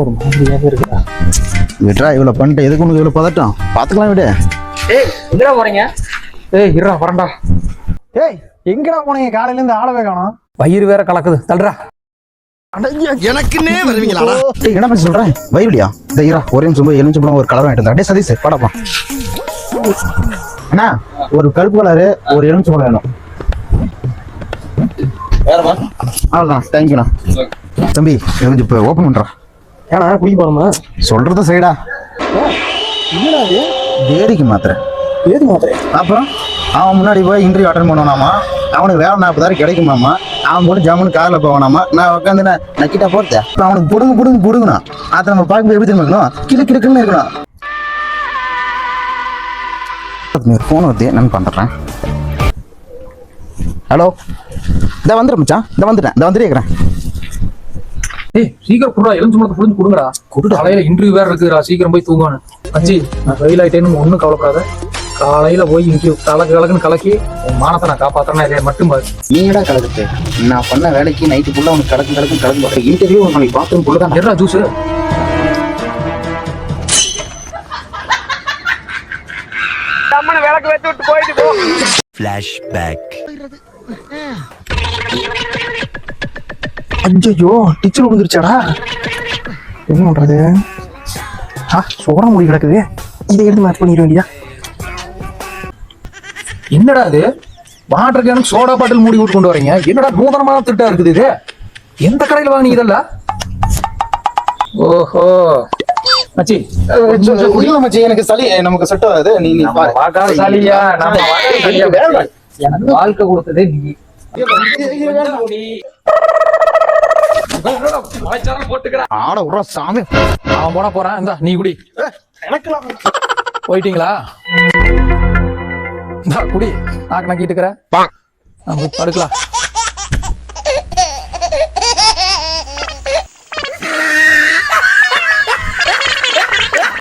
ஒரு மாதிரியாவே இருக்குடா விட்றா இவ்வளோ பண்ணிட்டு எதுக்கு உனக்கு இவ்வளோ பதட்டம்? பார்த்துக்கலாம் விடு. ஏய் எங்கடா போறீங்க? ஏய் இருடா வரண்டா ஏய் எங்கடா போனீங்க? காலையில இருந்து ஆளவே காணோம். வயிறு வேற கலக்குது. தள்ளுடா. எனக்குன்னே வருவீங்களாடா? ஏய் என்ன பண்ணி சொல்கிறேன் வயிறுடியா இரா ஒரே நிமிஷம் போய் எலுமிச்சம் பழம் ஒரு கலர் வாங்கிட்டு டே சதீஷ் படப்பா அண்ணா ஒரு கருப்பு கலரு ஒரு எலுமிச்சம் பழம் வேணும். அவ்வளோதான் தேங்க்யூண்ணா தம்பி இப்போ ஓப்பன் பண்ணுறா ஏன்னா குடி போறோமா? சொல்றது சரிடா என்னடா இது? தேடிக்கு மாத்திரை ஏது மாத்திரை அப்புறம் அவன் முன்னாடி போய் இன்டர்வியூ அட்டன் பண்ணுவானாமா? அவனுக்கு வேலை நாற்பதாயிரம் கிடைக்குமாமா? அவன் போட்டு ஜம்முன்னு காரில் போவானாமா? நான் உட்காந்து நான் நக்கிட்டா இப்போ அவனுக்கு புடுங்க புடுங்க புடுங்கணும் அதை நம்ம பார்க்கும்போது எப்படி தெரியுமா இருக்கணும்? கிளு கிளுக்குன்னு இருக்கணும். ஃபோன் வருது என்னன்னு பண்ணுறேன் ஹலோ இதை வந்துடும் மச்சான். இதை வந்துட்டேன். இதை வந்துட்டு இருக்கிறேன். ஏய் சீக்கிரம் குடுடா எலுமிச்சு மரத்தை புரிஞ்சு கொடுங்கடா. குடுடா. காலையில இன்டர்வியூ வேற இருக்குடா சீக்கிரம் போய் தூங்கணும் அச்சி நான் ஃபெயில் ஆயிட்டேன்னு ஒன்றும் கவலைப்படாத. காலையில போய் இன்டர்வியூ கலக்கு கலக்குன்னு கலக்கி உன் மானத்தை நான் காப்பாத்துறேன் இதை மட்டும் பாரு. நீங்கடா கலக்குது நான் பண்ண வேலைக்கு நைட்டு ஃபுல்லாக உனக்கு கலக்கு கலக்கு கலக்கு இன்டர்வியூ உனக்கு பாத்ரூம் குள்ள தான். எட்ரா ஜூஸ் ஐயோ டிச்சர் விழுந்துருச்சாடா என்ன பண்றது? ஆ சோட முடி கிடக்குது. இதை எடுத்து மேட்ச் பண்ணிட வேண்டியா என்னடா இது? வாட்டர் கேனுக்கு சோடா பாட்டில் மூடி விட்டு கொண்டு வரீங்க? என்னடா நூதனமான திட்டா இருக்குது இது? எந்த கடையில வாங்குனீங்க இதெல்லாம்? ஓஹோ. மச்சி. இல்ல மச்சி. எனக்கு சளி நமக்கு செட் ஆகாது. நீ நீ பார்க்காத சாலியா நம்ம வாழ்க்கை கொடுத்ததே நீ. ஆட விட்றா சாமி. அவன் போட போறான். இந்தா நீ குடி. போயிட்டீங்களா? இந்தா குடி. நாக்கு நக்கிட்டு இருக்கிற. படுக்கலாம்.